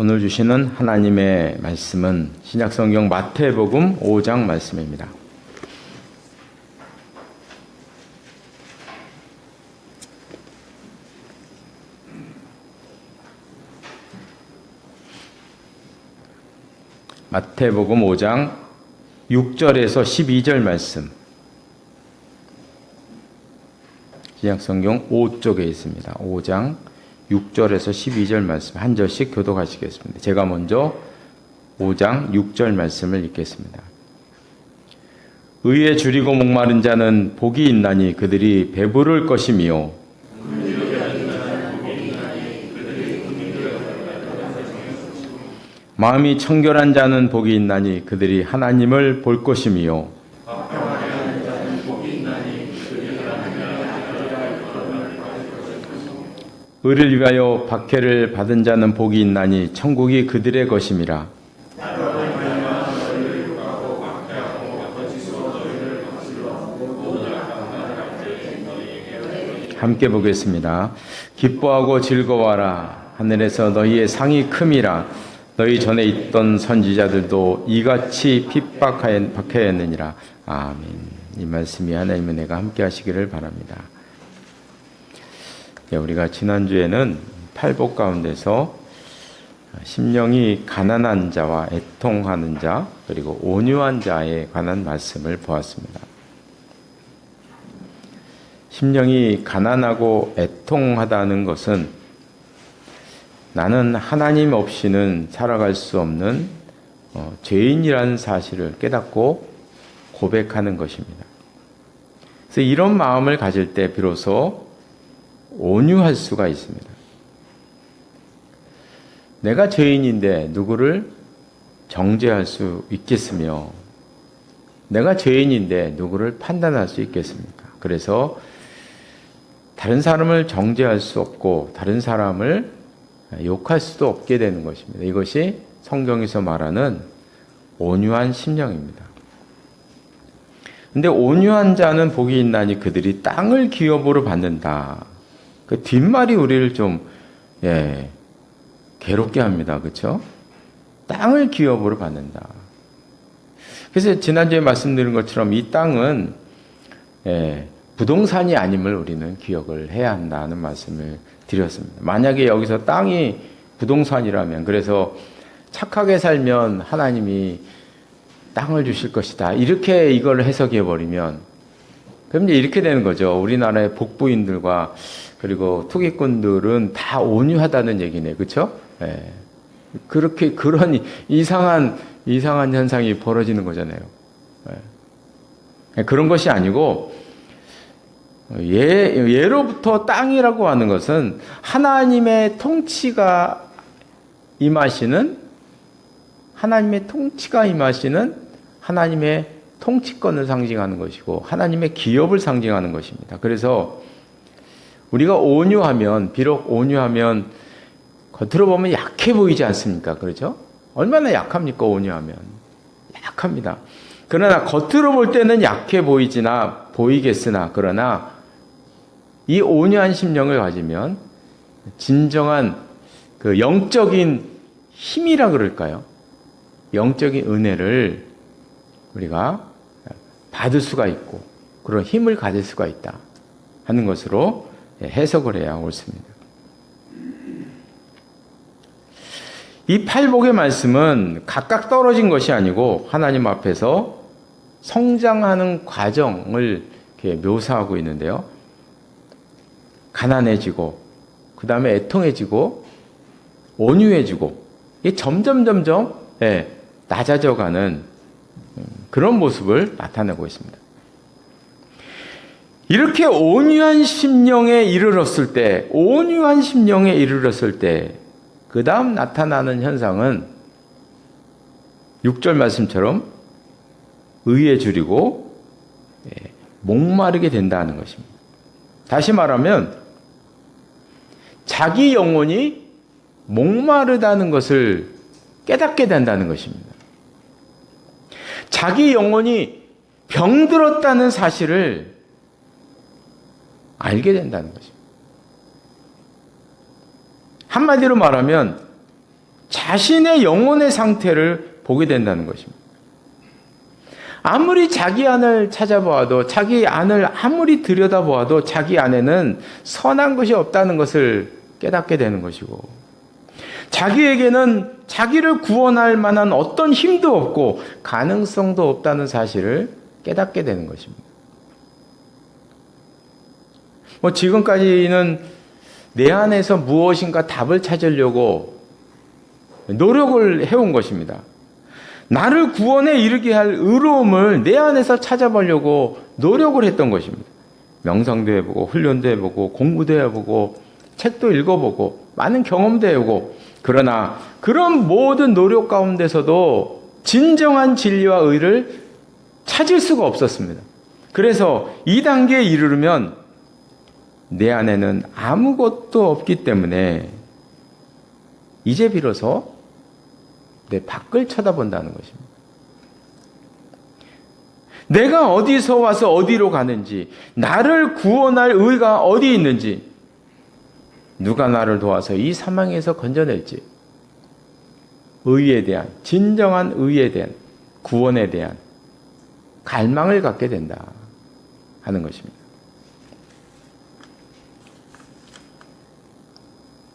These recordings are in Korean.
오늘 주시는 하나님의 말씀은 신약성경 마태복음 5장 말씀입니다. 마태복음 5장 6절에서 12절 말씀. 신약성경 5쪽에 있습니다. 5장 6절에서 12절 말씀 한 절씩 교독하시겠습니다. 제가 먼저 5장 6절 말씀을 읽겠습니다. 의에 줄이고 목마른 자는 복이 있나니 그들이 배부를 것이미요. 마음이 청결한 자는 복이 있나니 그들이 하나님을 볼 것이미 의를 위하여 박해를 받은 자는 복이 있나니 천국이 그들의 것임이라. 함께 보겠습니다. 기뻐하고 즐거워하라. 하늘에서 너희의 상이 큼이라. 너희 전에 있던 선지자들도 이같이 핍박하였느니라. 아멘. 이 말씀이 하나님의 내가 함께 하시기를 바랍니다. 예, 우리가 지난주에는 팔복 가운데서 심령이 가난한 자와 애통하는 자, 그리고 온유한 자에 관한 말씀을 보았습니다. 심령이 가난하고 애통하다는 것은 나는 하나님 없이는 살아갈 수 없는 어, 죄인이라는 사실을 깨닫고 고백하는 것입니다. 그래서 이런 마음을 가질 때 비로소 온유할 수가 있습니다. 내가 죄인인데 누구를 정죄할 수 있겠으며, 내가 죄인인데 누구를 판단할 수 있겠습니까? 그래서 다른 사람을 정죄할 수 없고, 다른 사람을 욕할 수도 없게 되는 것입니다. 이것이 성경에서 말하는 온유한 심령입니다. 근데 온유한 자는 복이 있나니 그들이 땅을 기업으로 받는다. 그 뒷말이 우리를 좀, 예, 괴롭게 합니다. 그쵸? 땅을 기업으로 받는다. 그래서 지난주에 말씀드린 것처럼 이 땅은, 예, 부동산이 아님을 우리는 기억을 해야 한다는 말씀을 드렸습니다. 만약에 여기서 땅이 부동산이라면, 그래서 착하게 살면 하나님이 땅을 주실 것이다. 이렇게 이걸 해석해 버리면, 그럼 이제 이렇게 되는 거죠. 우리나라의 복부인들과 그리고 투기꾼들은 다 온유하다는 얘기네. 그쵸? 예. 그렇게, 그런 이상한, 이상한 현상이 벌어지는 거잖아요. 예. 그런 것이 아니고, 예, 예로부터 땅이라고 하는 것은 하나님의 통치가 임하시는, 하나님의 통치가 임하시는 하나님의 통치권을 상징하는 것이고, 하나님의 기업을 상징하는 것입니다. 그래서 우리가 온유하면, 비록 온유하면, 겉으로 보면 약해 보이지 않습니까? 그렇죠? 얼마나 약합니까? 온유하면. 약합니다. 그러나 겉으로 볼 때는 약해 보이지나, 보이겠으나, 그러나 이 온유한 심령을 가지면 진정한 그 영적인 힘이라 그럴까요? 영적인 은혜를 우리가 받을 수가 있고, 그런 힘을 가질 수가 있다. 하는 것으로 해석을 해야 옳습니다. 이 팔복의 말씀은 각각 떨어진 것이 아니고 하나님 앞에서 성장하는 과정을 묘사하고 있는데요. 가난해지고, 그 다음에 애통해지고, 온유해지고, 이게 점점 점점 예, 낮아져가는 그런 모습을 나타내고 있습니다. 이렇게 온유한 심령에 이르렀을 때, 온유한 심령에 이르렀을 때, 그 다음 나타나는 현상은 6절 말씀처럼 의에 줄이고 예, 목마르게 된다는 것입니다. 다시 말하면 자기 영혼이 목마르다는 것을 깨닫게 된다는 것입니다. 자기 영혼이 병들었다는 사실을 알게 된다는 것입니다. 한마디로 말하면 자신의 영혼의 상태를 보게 된다는 것입니다. 아무리 자기 안을 찾아보아도 자기 안을 아무리 들여다보아도 자기 안에는 선한 것이 없다는 것을 깨닫게 되는 것이고 자기에게는 자기를 구원할 만한 어떤 힘도 없고 가능성도 없다는 사실을 깨닫게 되는 것입니다. 뭐 지금까지는 내 안에서 무엇인가 답을 찾으려고 노력을 해온 것입니다. 나를 구원에 이르게 할 의로움을 내 안에서 찾아보려고 노력을 했던 것입니다. 명상도 해보고, 훈련도 해보고, 공부도 해보고, 책도 읽어보고, 많은 경험도 해보고, 그러나 그런 모든 노력 가운데서도 진정한 진리와 의를 찾을 수가 없었습니다. 그래서 이 단계에 이르르면 내 안에는 아무것도 없기 때문에 이제 비로소 내 밖을 쳐다본다는 것입니다. 내가 어디서 와서 어디로 가는지, 나를 구원할 의가 어디 있는지, 누가 나를 도와서 이 사망에서 건져낼지, 의에 대한, 진정한 의에 대한, 구원에 대한 갈망을 갖게 된다 하는 것입니다.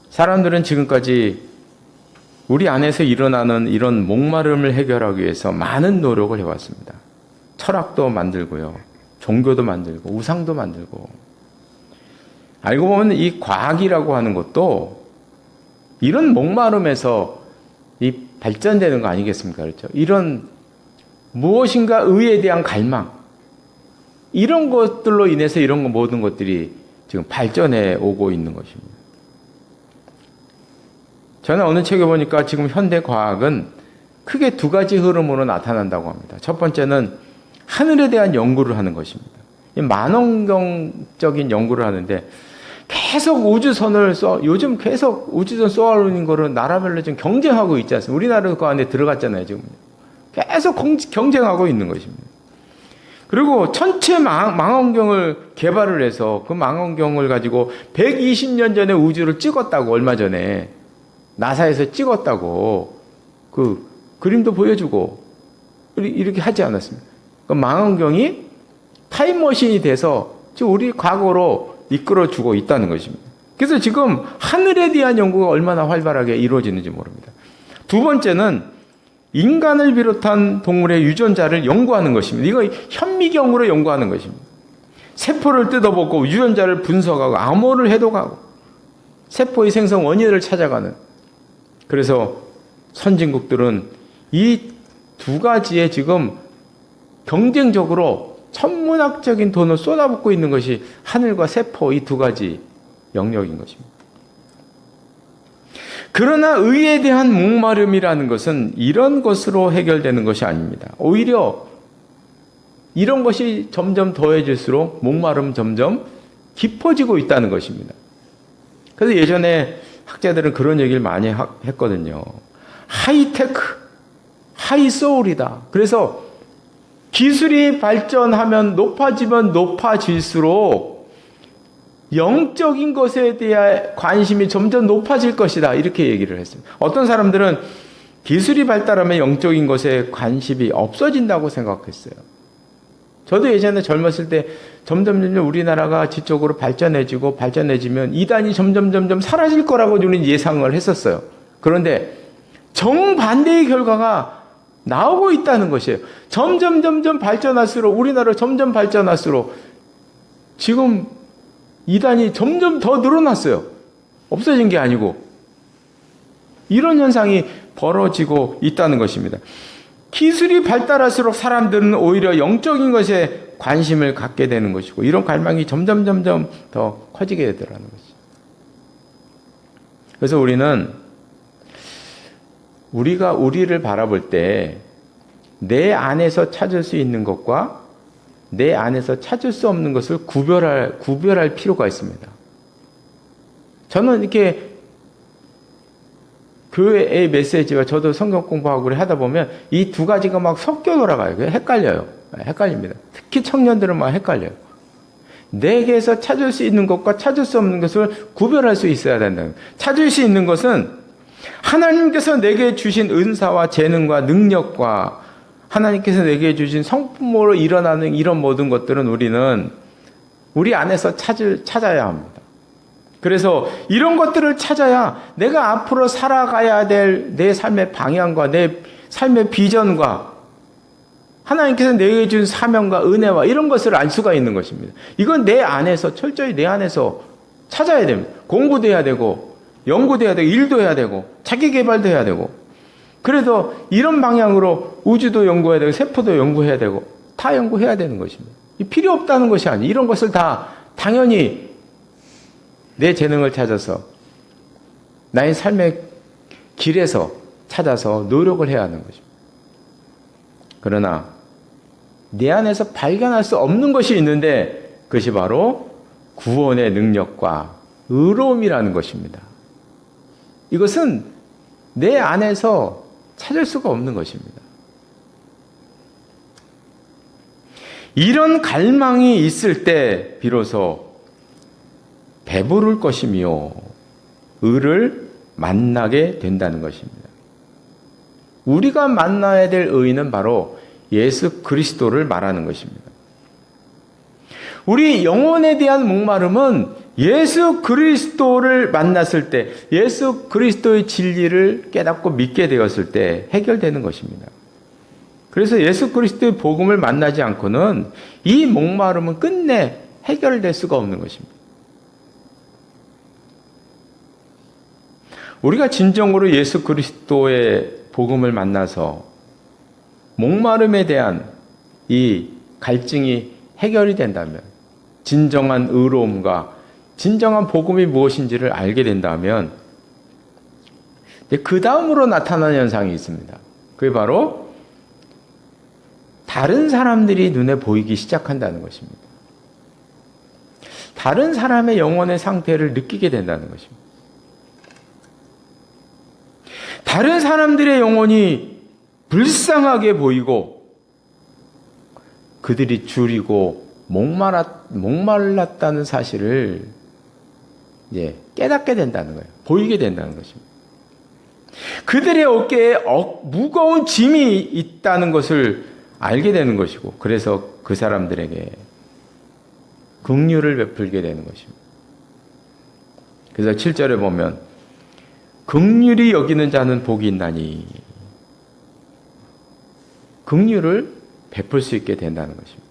사람들은 지금까지 우리 안에서 일어나는 이런 목마름을 해결하기 위해서 많은 노력을 해왔습니다. 철학도 만들고요. 종교도 만들고, 우상도 만들고. 알고 보면 이 과학이라고 하는 것도 이런 목마름에서 이 발전되는 거 아니겠습니까? 그렇죠? 이런 무엇인가 의에 대한 갈망. 이런 것들로 인해서 이런 모든 것들이 지금 발전해 오고 있는 것입니다. 저는 어느 책에 보니까 지금 현대 과학은 크게 두 가지 흐름으로 나타난다고 합니다. 첫 번째는 하늘에 대한 연구를 하는 것입니다. 만원경적인 연구를 하는데 계속 우주선을 쏘, 요즘 계속 우주선 쏘아올리는 거를 나라별로 좀 경쟁하고 있지 않습니까? 우리나라도 그 안에 들어갔잖아요, 지금. 계속 경쟁하고 있는 것입니다. 그리고 천체 망, 망원경을 개발을 해서 그 망원경을 가지고 120년 전에 우주를 찍었다고, 얼마 전에. 나사에서 찍었다고 그 그림도 보여주고 이렇게 하지 않았습니다. 그 망원경이 타임머신이 돼서 지금 우리 과거로 이끌어주고 있다는 것입니다. 그래서 지금 하늘에 대한 연구가 얼마나 활발하게 이루어지는지 모릅니다. 두 번째는 인간을 비롯한 동물의 유전자를 연구하는 것입니다. 이거 현미경으로 연구하는 것입니다. 세포를 뜯어보고 유전자를 분석하고 암호를 해독하고 세포의 생성 원인을 찾아가는 그래서 선진국들은 이 두 가지에 지금 경쟁적으로 천문학적인 돈을 쏟아붓고 있는 것이 하늘과 세포 이 두 가지 영역인 것입니다. 그러나 의에 대한 목마름이라는 것은 이런 것으로 해결되는 것이 아닙니다. 오히려 이런 것이 점점 더해질수록 목마름 점점 깊어지고 있다는 것입니다. 그래서 예전에 학자들은 그런 얘기를 많이 했거든요. 하이테크, 하이소울이다. 그래서 기술이 발전하면 높아지면 높아질수록 영적인 것에 대한 관심이 점점 높아질 것이다. 이렇게 얘기를 했습니다. 어떤 사람들은 기술이 발달하면 영적인 것에 관심이 없어진다고 생각했어요. 저도 예전에 젊었을 때 점점 점점 우리나라가 지적으로 발전해지고 발전해지면 이단이 점점 점점 사라질 거라고 저는 예상을 했었어요. 그런데 정반대의 결과가 나오고 있다는 것이에요. 점점 점점 발전할수록 우리나라 점점 발전할수록 지금 이단이 점점 더 늘어났어요. 없어진 게 아니고 이런 현상이 벌어지고 있다는 것입니다. 기술이 발달할수록 사람들은 오히려 영적인 것에 관심을 갖게 되는 것이고 이런 갈망이 점점 점점 더 커지게 되더라는 것이죠. 그래서 우리는 우리가 우리를 바라볼 때 내 안에서 찾을 수 있는 것과 내 안에서 찾을 수 없는 것을 구별할 구별할 필요가 있습니다. 저는 이렇게 교회의 메시지와 저도 성경 공부하고 하다 보면 이 두 가지가 막 섞여 돌아가요. 헷갈려요. 헷갈립니다. 특히 청년들은 막 헷갈려요. 내게서 찾을 수 있는 것과 찾을 수 없는 것을 구별할 수 있어야 된다. 찾을 수 있는 것은 하나님께서 내게 주신 은사와 재능과 능력과 하나님께서 내게 주신 성품으로 일어나는 이런 모든 것들은 우리는 우리 안에서 찾을, 찾아야 합니다. 그래서 이런 것들을 찾아야 내가 앞으로 살아가야 될 내 삶의 방향과 내 삶의 비전과 하나님께서 내게 준 사명과 은혜와 이런 것을 알 수가 있는 것입니다. 이건 내 안에서 철저히 내 안에서 찾아야 됩니다. 공부도 해야 되고 연구도 해야 되고 일도 해야 되고 자기 개발도 해야 되고 그래서 이런 방향으로 우주도 연구해야 되고 세포도 연구해야 되고 다 연구해야 되는 것입니다. 필요 없다는 것이 아니에요. 이런 것을 다 당연히 내 재능을 찾아서 나의 삶의 길에서 찾아서 노력을 해야 하는 것입니다. 그러나 내 안에서 발견할 수 없는 것이 있는데 그것이 바로 구원의 능력과 의로움이라는 것입니다. 이것은 내 안에서 찾을 수가 없는 것입니다. 이런 갈망이 있을 때 비로소 배부를 것이며 의를 만나게 된다는 것입니다. 우리가 만나야 될 의는 바로 예수 그리스도를 말하는 것입니다. 우리 영혼에 대한 목마름은 예수 그리스도를 만났을 때, 예수 그리스도의 진리를 깨닫고 믿게 되었을 때 해결되는 것입니다. 그래서 예수 그리스도의 복음을 만나지 않고는 이 목마름은 끝내 해결될 수가 없는 것입니다. 우리가 진정으로 예수 그리스도의 복음을 만나서 목마름에 대한 이 갈증이 해결이 된다면 진정한 의로움과 진정한 복음이 무엇인지를 알게 된다면 그 다음으로 나타나는 현상이 있습니다. 그게 바로 다른 사람들이 눈에 보이기 시작한다는 것입니다. 다른 사람의 영혼의 상태를 느끼게 된다는 것입니다. 다른 사람들의 영혼이 불쌍하게 보이고 그들이 줄이고 목말랐, 목말랐다는 사실을 이제 깨닫게 된다는 거예요. 보이게 된다는 것입니다. 그들의 어깨에 어, 무거운 짐이 있다는 것을 알게 되는 것이고, 그래서 그 사람들에게 긍휼을 베풀게 되는 것입니다. 그래서 7절에 보면 긍휼이 여기는 자는 복이 있나니 긍휼을 베풀 수 있게 된다는 것입니다.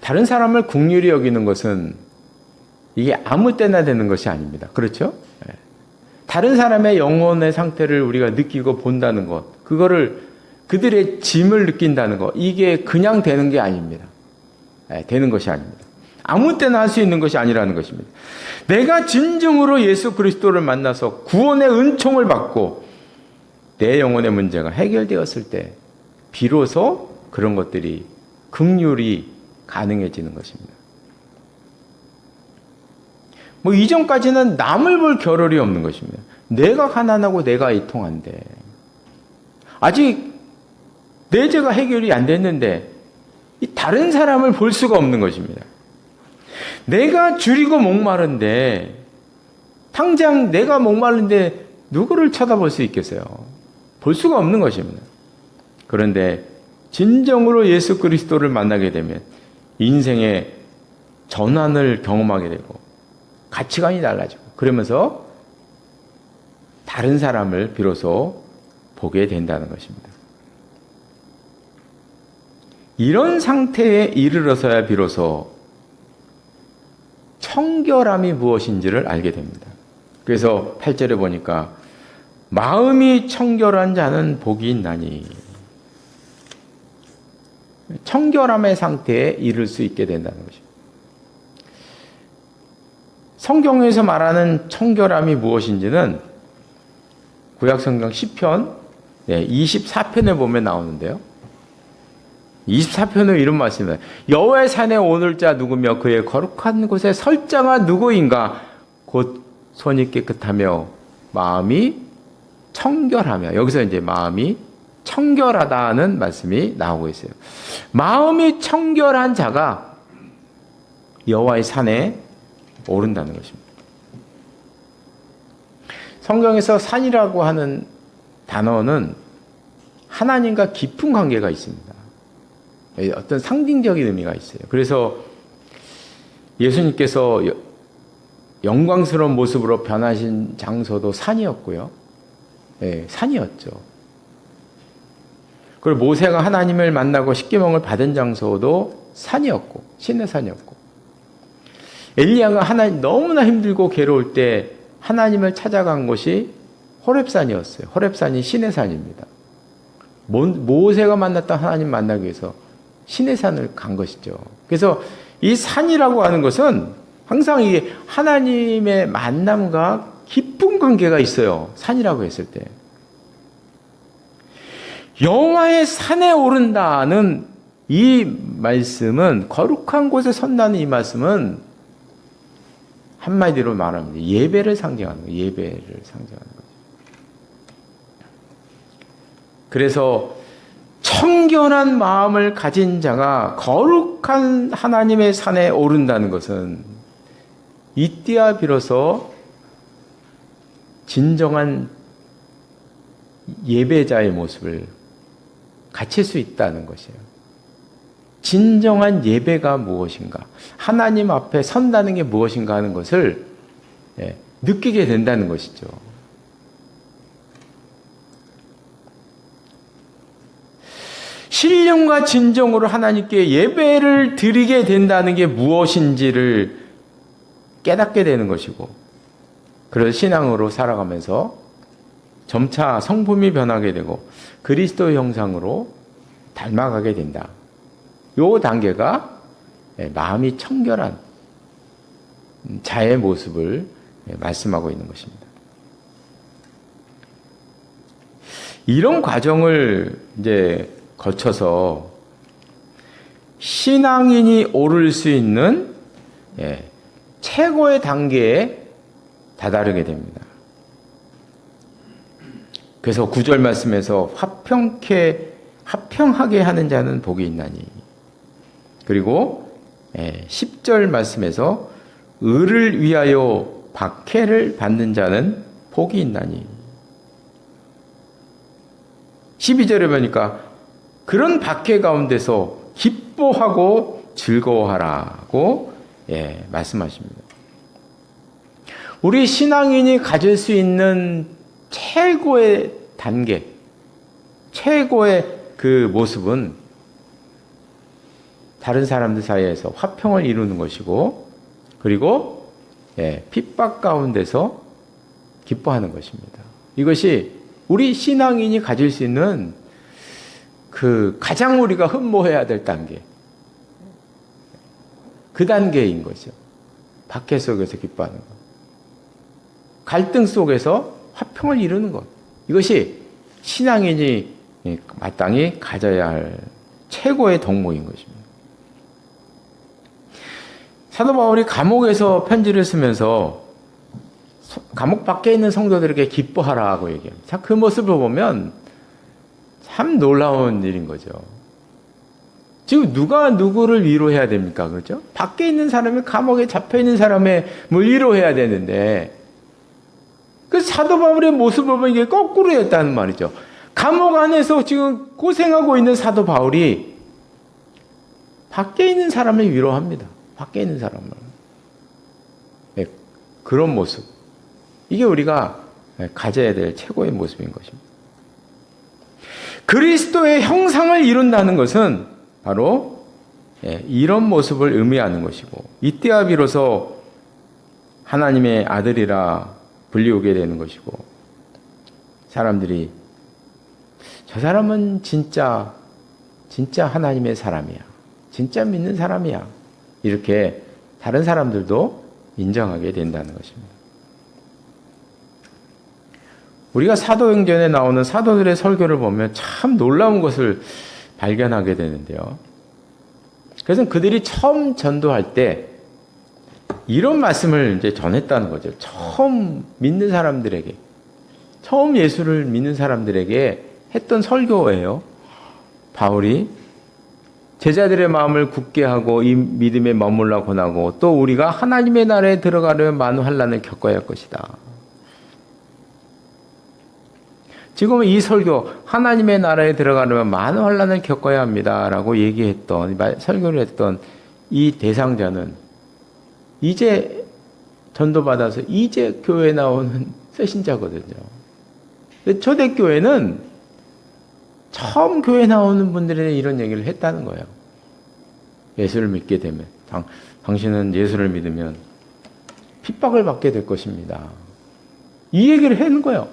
다른 사람을 긍휼히 여기는 것은 이게 아무 때나 되는 것이 아닙니다. 그렇죠? 예. 다른 사람의 영혼의 상태를 우리가 느끼고 본다는 것, 그거를 그들의 짐을 느낀다는 것, 이게 그냥 되는 게 아닙니다. 예, 되는 것이 아닙니다. 아무 때나 할 수 있는 것이 아니라는 것입니다. 내가 진정으로 예수 그리스도를 만나서 구원의 은총을 받고 내 영혼의 문제가 해결되었을 때 비로소 그런 것들이 극률이 가능해지는 것입니다. 뭐 이전까지는 남을 볼 겨를이 없는 것입니다. 내가 가난하고 내가 이통한데 아직 내 죄가 해결이 안 됐는데 다른 사람을 볼 수가 없는 것입니다. 내가 줄이고 목마른데 당장 내가 목마른데 누구를 쳐다볼 수 있겠어요? 볼 수가 없는 것입니다. 그런데 진정으로 예수 그리스도를 만나게 되면 인생의 전환을 경험하게 되고 가치관이 달라지고 그러면서 다른 사람을 비로소 보게 된다는 것입니다. 이런 상태에 이르러서야 비로소 청결함이 무엇인지를 알게 됩니다. 그래서 8절에 보니까 마음이 청결한 자는 복이 있나니 청결함의 상태에 이를 수 있게 된다는 것입니다. 성경에서 말하는 청결함이 무엇인지는 구약성경 10편 24편에 보면 나오는데요. 24편은 이런 말씀입니다. 여호와의 산에 오늘 자 누구며 그의 거룩한 곳에 설 자가 누구인가 곧 손이 깨끗하며 마음이 청결하며 여기서 이제 마음이 청결하다는 말씀이 나오고 있어요. 마음이 청결한 자가 여호와의 산에 오른다는 것입니다. 성경에서 산이라고 하는 단어는 하나님과 깊은 관계가 있습니다. 어떤 상징적인 의미가 있어요. 그래서 예수님께서 여- 영광스러운 모습으로 변하신 장소도 산이었고요. 예, 산이었죠. 그리고 모세가 하나님을 만나고 십계명을 받은 장소도 산이었고 신의 산이었고 엘리야가 하나님 너무나 힘들고 괴로울 때 하나님을 찾아간 곳이 호렙산이었어요. 호렙산이 신의 산입니다. 모- 모세가 만났던 하나님 만나기 위해서 신의 산을 간 것이죠. 그래서 이 산이라고 하는 것은 항상 이게 하나님의 만남과 깊은 관계가 있어요. 산이라고 했을 때. 영화의 산에 오른다는 이 말씀은 거룩한 곳에 선다는 이 말씀은 한마디로 말하면 예배를 상징하는 거예요. 예배를 상징하는 거죠. 그래서 청결한 마음을 가진 자가 거룩한 하나님의 산에 오른다는 것은 이때야 비로소 진정한 예배자의 모습을 갖출 수 있다는 것이에요. 진정한 예배가 무엇인가? 하나님 앞에 선다는 게 무엇인가 하는 것을 예, 느끼게 된다는 것이죠. 신령과 진정으로 하나님께 예배를 드리게 된다는 게 무엇인지를 깨닫게 되는 것이고, 그래서 신앙으로 살아가면서 점차 성품이 변하게 되고 그리스도 형상으로 닮아가게 된다. 요 단계가 예, 마음이 청결한 자의 모습을 예, 말씀하고 있는 것입니다. 이런 과정을 이제 거쳐서 신앙인이 오를 수 있는 예, 최고의 단계에 다다르게 됩니다. 그래서 구절 말씀에서 화평케 화평하게 하는 자는 복이 있나니. 그리고 예, 10절 말씀에서 의를 위하여 박해를 받는 자는 복이 있나니. 12절에 보니까 그런 박해 가운데서 기뻐하고 즐거워하라고 예, 말씀하십니다. 우리 신앙인이 가질 수 있는 최고의 단계, 최고의 그 모습은 다른 사람들 사이에서 화평을 이루는 것이고, 그리고 예, 핍박 가운데서 기뻐하는 것입니다. 이것이 우리 신앙인이 가질 수 있는 그 가장 우리가 흠모해야 될 단계, 그 단계인 거죠. 박해 속에서 기뻐하는 것. 갈등 속에서 화평을 이루는 것. 이것이 신앙인이 마땅히 가져야 할 최고의 덕목인 것입니다. 사도 바울이 감옥에서 편지를 쓰면서 감옥 밖에 있는 성도들에게 기뻐하라고 얘기합니다. 자, 그 모습을 보면 참 놀라운 일인 거죠. 지금 누가 누구를 위로해야 됩니까? 그렇죠? 밖에 있는 사람이 감옥에 잡혀 있는 사람의 뭘 위로해야 되는데 그 사도 바울의 모습을 보면 이게 거꾸로였다는 말이죠. 감옥 안에서 지금 고생하고 있는 사도 바울이 밖에 있는 사람을 위로합니다. 밖에 있는 사람을. 네, 그런 모습. 이게 우리가 가져야 될 최고의 모습인 것입니다. 그리스도의 형상을 이룬다는 것은 바로 예, 이런 모습을 의미하는 것이고 이때야 비로소 하나님의 아들이라 불리우게 되는 것이고 사람들이 저 사람은 진짜 진짜 하나님의 사람이야. 진짜 믿는 사람이야. 이렇게 다른 사람들도 인정하게 된다는 것입니다. 우리가 사도행전에 나오는 사도들의 설교를 보면 참 놀라운 것을 발견하게 되는데요. 그래서 그들이 처음 전도할 때 이런 말씀을 이제 전했다는 거죠. 처음 믿는 사람들에게, 처음 예수를 믿는 사람들에게 했던 설교예요. 바울이 제자들의 마음을 굳게 하고 이 믿음에 머물라 권하고 또 우리가 하나님의 나라에 들어가려면 많은 환란을 겪어야 할 것이다. 지금은 이 설교 하나님의 나라에 들어가려면 많은 환란을 겪어야 합니다라고 얘기했던 말- 설교를 했던 이 대상자는 이제 전도받아서 이제 교회 나오는 새신자거든요. 초대교회는 처음 교회 나오는 분들이 이런 얘기를 했다는 거예요. 예수를 믿게 되면 당, 당신은 예수를 믿으면 핍박을 받게 될 것입니다. 이 얘기를 하는 거예요.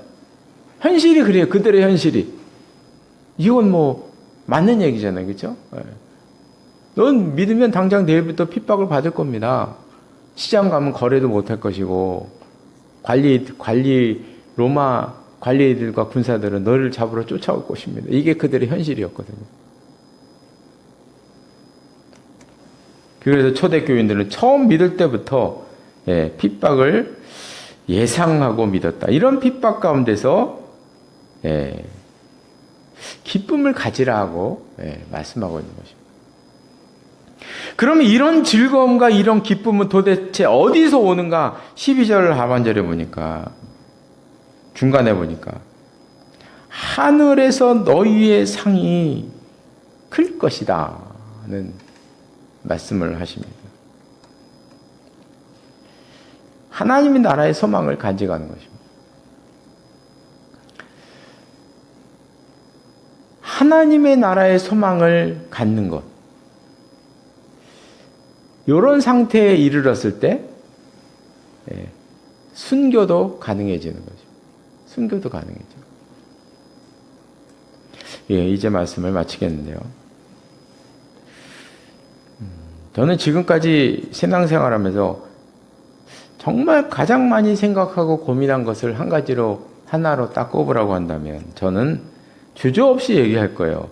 현실이 그래요. 그들의 현실이. 이건 뭐 맞는 얘기잖아요. 그렇죠? 예. 넌 믿으면 당장 내일부터 핍박을 받을 겁니다. 시장 가면 거래도 못 할 것이고 관리 관리 로마 관리들과 군사들은 너를 잡으러 쫓아올 것입니다. 이게 그들의 현실이었거든요. 그래서 초대 교인들은 처음 믿을 때부터 예, 핍박을 예상하고 믿었다. 이런 핍박 가운데서 예, 기쁨을 가지라고 예, 말씀하고 있는 것입니다. 그러면 이런 즐거움과 이런 기쁨은 도대체 어디서 오는가? 12절 하반절에 보니까 중간에 보니까 하늘에서 너희의 상이 클 것이다는 말씀을 하십니다. 하나님의 나라의 소망을 간직하는 것입니다. 하나님의 나라의 소망을 갖는 것. 이런 상태에 이르렀을 때 예, 순교도 가능해지는 거죠. 순교도 가능해져. 예, 이제 말씀을 마치겠는데요. 음, 저는 지금까지 신앙생활하면서 정말 가장 많이 생각하고 고민한 것을 한 가지로 하나로 딱 꼽으라고 한다면 저는 주저 없이 얘기할 거예요.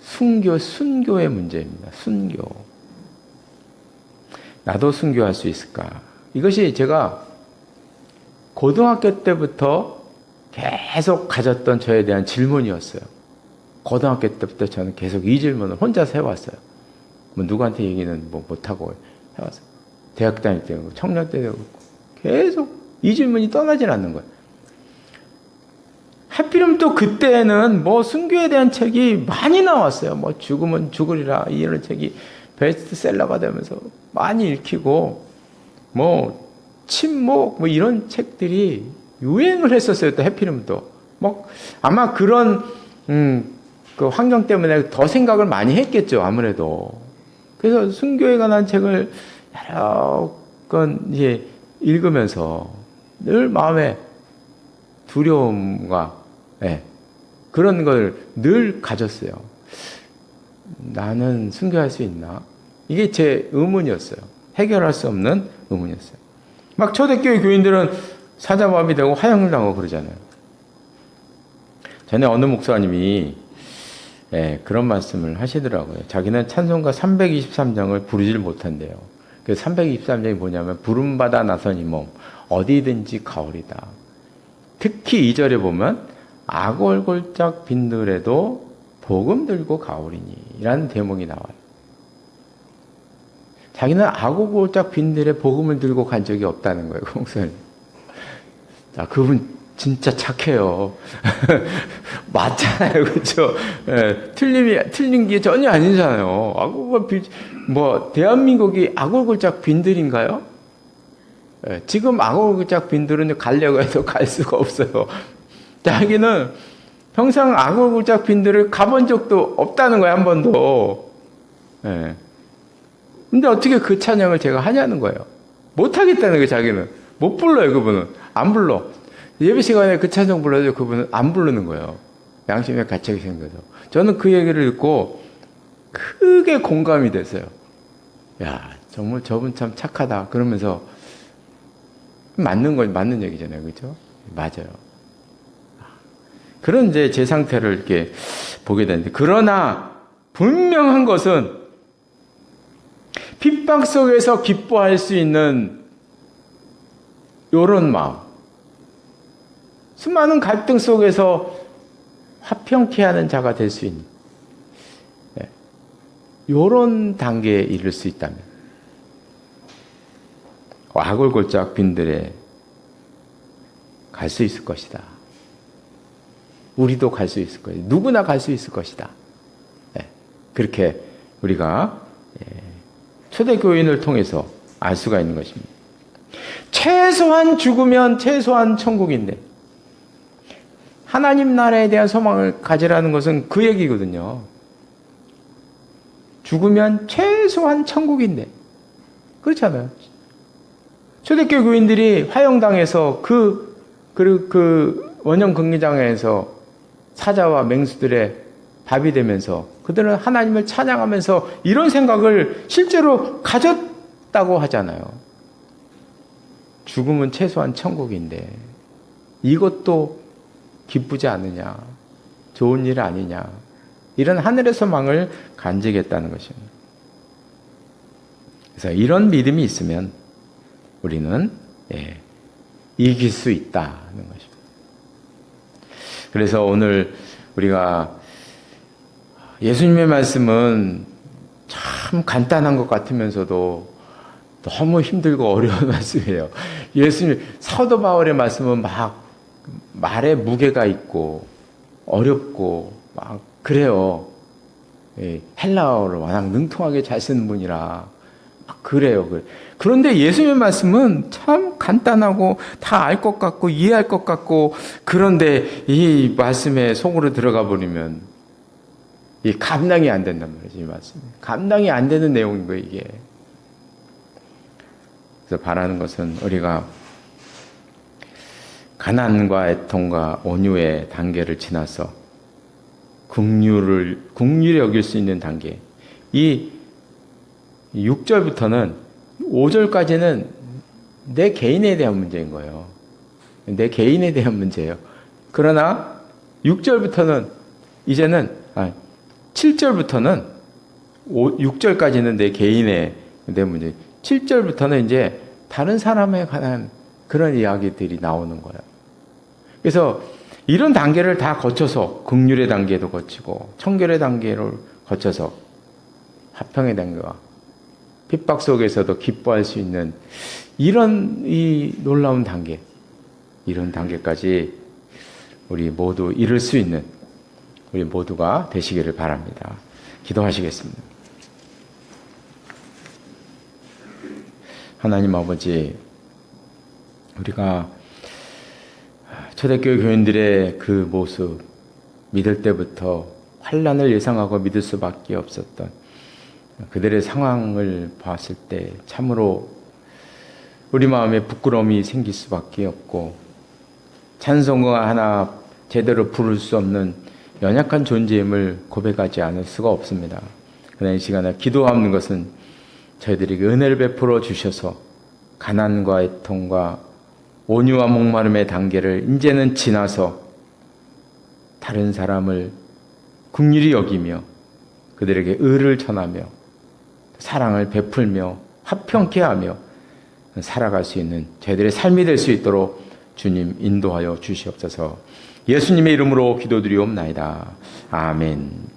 순교, 순교의 문제입니다. 순교. 나도 순교할 수 있을까? 이것이 제가 고등학교 때부터 계속 가졌던 저에 대한 질문이었어요. 고등학교 때부터 저는 계속 이 질문을 혼자서 해왔어요. 뭐 누구한테 얘기는 뭐 못하고 해왔어요. 대학 다닐 때고 청년 때도 그렇고 계속 이 질문이 떠나질 않는 거예요. 하필이면 또 그때는 뭐 순교에 대한 책이 많이 나왔어요. 뭐 죽으면 죽으리라 이런 책이 베스트셀러가 되면서 많이 읽히고 뭐 침묵 뭐 이런 책들이 유행을 했었어요. 또 해피름 또. 뭐 아마 그런 음, 그 환경 때문에 더 생각을 많이 했겠죠. 아무래도. 그래서 순교에 관한 책을 여러 건 이제 읽으면서 늘 마음에 두려움과 예, 그런 걸 늘 가졌어요. 나는 순교할 수 있나? 이게 제 의문이었어요. 해결할 수 없는 의문이었어요. 막 초대교회 교인들은 사자마비 되고 화형을 당하고 그러잖아요. 전에 어느 목사님이 예, 그런 말씀을 하시더라고요. 자기는 찬송가 323장을 부르질 못한대요. 그 323장이 뭐냐면 부름받아 나선 이 몸 어디든지 가오리다. 특히 2절에 보면 악골골짝 빈들에도 복음 들고 가오리니 라는 대목이 나와요. 자기는 악골골짝 빈들에 복음을 들고 간 적이 없다는 거예요. 그 목사님. 자, 그분 진짜 착해요. 맞잖아요. 그렇죠? 예, 틀림이 틀린 게 전혀 아니잖아요. 악골골 빈, 뭐 대한민국이 악골골짝 빈들인가요? 예, 지금 악골골짝 빈들은 가려고 해도 갈 수가 없어요. 자기는 평생 악골골짝 빈들을 가본 적도 없다는 거예요. 한 번도. 예. 근데 어떻게 그 찬양을 제가 하냐는 거예요. 못 하겠다는 거예요. 자기는 못 불러요. 그분은 안 불러. 예배 시간에 그 찬송 불러도 그분은 안 부르는 거예요. 양심의 가책이 생겨서. 저는 그 얘기를 듣고 크게 공감이 됐어요. 야, 정말 저분 참 착하다. 그러면서 맞는 건 맞는 얘기잖아요. 그죠? 맞아요. 그런 이제 제 상태를 이렇게 보게 되는데, 그러나 분명한 것은 핍박 속에서 기뻐할 수 있는 요런 마음. 수많은 갈등 속에서 화평케 하는 자가 될 수 있는 네. 요런 단계에 이를 수 있다면 아골골짝 빈들에 갈 수 있을 것이다. 우리도 갈 수 있을 거예요. 누구나 갈 수 있을 것이다. 예, 그렇게 우리가 예, 초대교인을 통해서 알 수가 있는 것입니다. 최소한 죽으면 최소한 천국인데 하나님 나라에 대한 소망을 가지라는 것은 그 얘기거든요. 죽으면 최소한 천국인데 그렇잖아요. 초대교회 교인들이 화영당에서 그, 그, 그 원형 극리장에서 사자와 맹수들의 밥이 되면서 그들은 하나님을 찬양하면서 이런 생각을 실제로 가졌다고 하잖아요. 죽음은 최소한 천국인데 이것도 기쁘지 않느냐. 좋은 일 아니냐. 이런 하늘의 소망을 간직했다는 것입니다. 그래서 이런 믿음이 있으면 우리는 예, 이길 수 있다는 것입니다. 그래서 오늘 우리가 예수님의 말씀은 참 간단한 것 같으면서도 너무 힘들고 어려운 말씀이에요. 예수님 사도 바울의 말씀은 막 말에 무게가 있고 어렵고 막 그래요. 예, 헬라어를 워낙 능통하게 잘 쓰는 분이라 막 그래요. 그래. 그런데 예수님의 말씀은 참 간단하고 다 알 것 같고 이해할 것 같고 그런데 이 말씀에 속으로 들어가 버리면 이 감당이 안 된단 말이지 이 말씀. 감당이 안 되는 내용인 거예요 이게. 그래서 바라는 것은 우리가 가난과 애통과 온유의 단계를 지나서 국류를 국률이 여길 수 있는 단계. 이 6절부터는 5절까지는 내 개인에 대한 문제인 거예요. 내 개인에 대한 문제예요. 그러나 6절부터는 이제는 아 7절부터는 5, 6절까지는 내 개인에 대한 문제. 7절부터는 이제 다른 사람에 관한 그런 이야기들이 나오는 거예요. 그래서 이런 단계를 다 거쳐서 극률의 단계도 거치고 청결의 단계를 거쳐서 화평의 단계와 핍박 속에서도 기뻐할 수 있는 이런 이 놀라운 단계, 이런 단계까지 우리 모두 이룰 수 있는 우리 모두가 되시기를 바랍니다. 기도하시겠습니다. 하나님 아버지, 우리가 초대교회 교인들의 그 모습, 믿을 때부터 환란을 예상하고 믿을 수밖에 없었던 그들의 상황을 봤을 때 참으로 우리 마음에 부끄러움이 생길 수밖에 없고 찬송가 하나 제대로 부를 수 없는 연약한 존재임을 고백하지 않을 수가 없습니다. 그러나 이 시간에 기도하는 것은 저희들에게 은혜를 베풀어 주셔서 가난과 애통과 온유와 목마름의 단계를 이제는 지나서 다른 사람을 국률이 여기며 그들에게 의를 전하며 사랑을 베풀며 화평케 하며 살아갈 수 있는 저희들의 삶이 될 수 있도록 주님 인도하여 주시옵소서 예수님의 이름으로 기도드리옵나이다. 아멘.